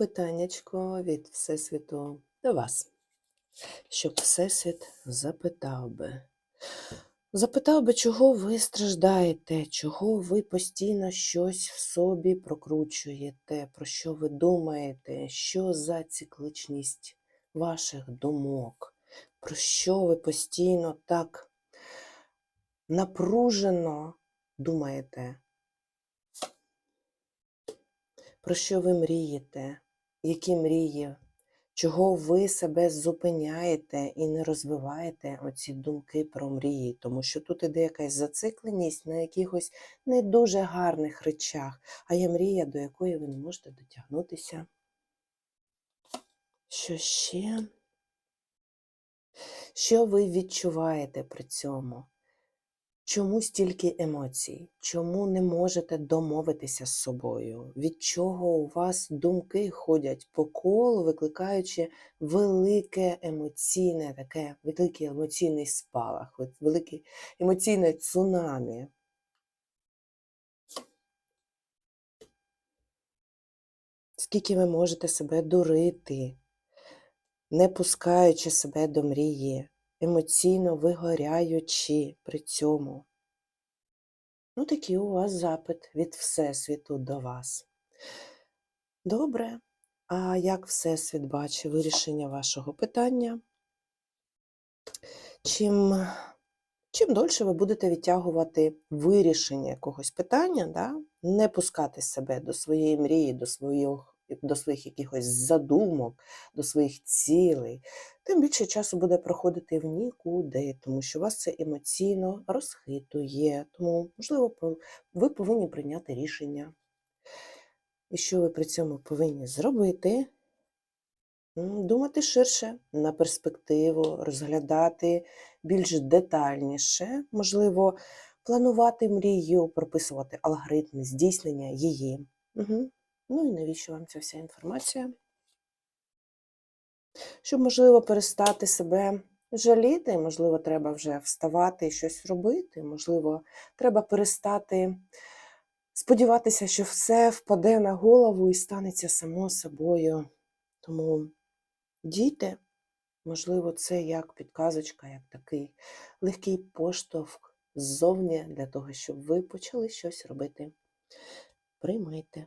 питаннячко від Всесвіту до вас, щоб Всесвіт запитав би. Запитав би, чого ви страждаєте, чого ви постійно щось в собі прокручуєте, про що ви думаєте, що за цикличність ваших думок, про що ви постійно так напружено думаєте, про що ви мрієте, які мрії, чого ви себе зупиняєте і не розвиваєте оці думки про мрії, тому що тут іде якась зацикленість на якихось не дуже гарних речах, а є мрія, до якої ви не можете дотягнутися. Що ще? Що ви відчуваєте при цьому? Чому стільки емоцій? Чому не можете домовитися з собою? Від чого у вас думки ходять по колу, викликаючи велике емоційне, таке великий емоційний спалах, велике емоційне цунамі? Скільки ви можете себе дурити, не пускаючи себе до мрії, емоційно вигоряючи при цьому? Ну, такий у вас запит від Всесвіту до вас. Добре. А як Всесвіт бачить вирішення вашого питання? Чим, чим дольше ви будете відтягувати вирішення якогось питання, да? не пускати себе до своєї мрії, до своїх, до своїх якихось задумок, до своїх цілей, тим більше часу буде проходити в нікуди, тому що вас це емоційно розхитує. Тому, можливо, ви повинні прийняти рішення. І що ви при цьому повинні зробити? Думати ширше на перспективу, розглядати більш детальніше, можливо, планувати мрію, прописувати алгоритми здійснення її. Угу. Ну і навіщо вам ця вся інформація? Щоб, можливо, перестати себе жаліти, можливо, треба вже вставати і щось робити, можливо, треба перестати сподіватися, що все впаде на голову і станеться само собою. Тому дійте, можливо, це як підказочка, як такий легкий поштовх ззовні для того, щоб ви почали щось робити. Приймайте.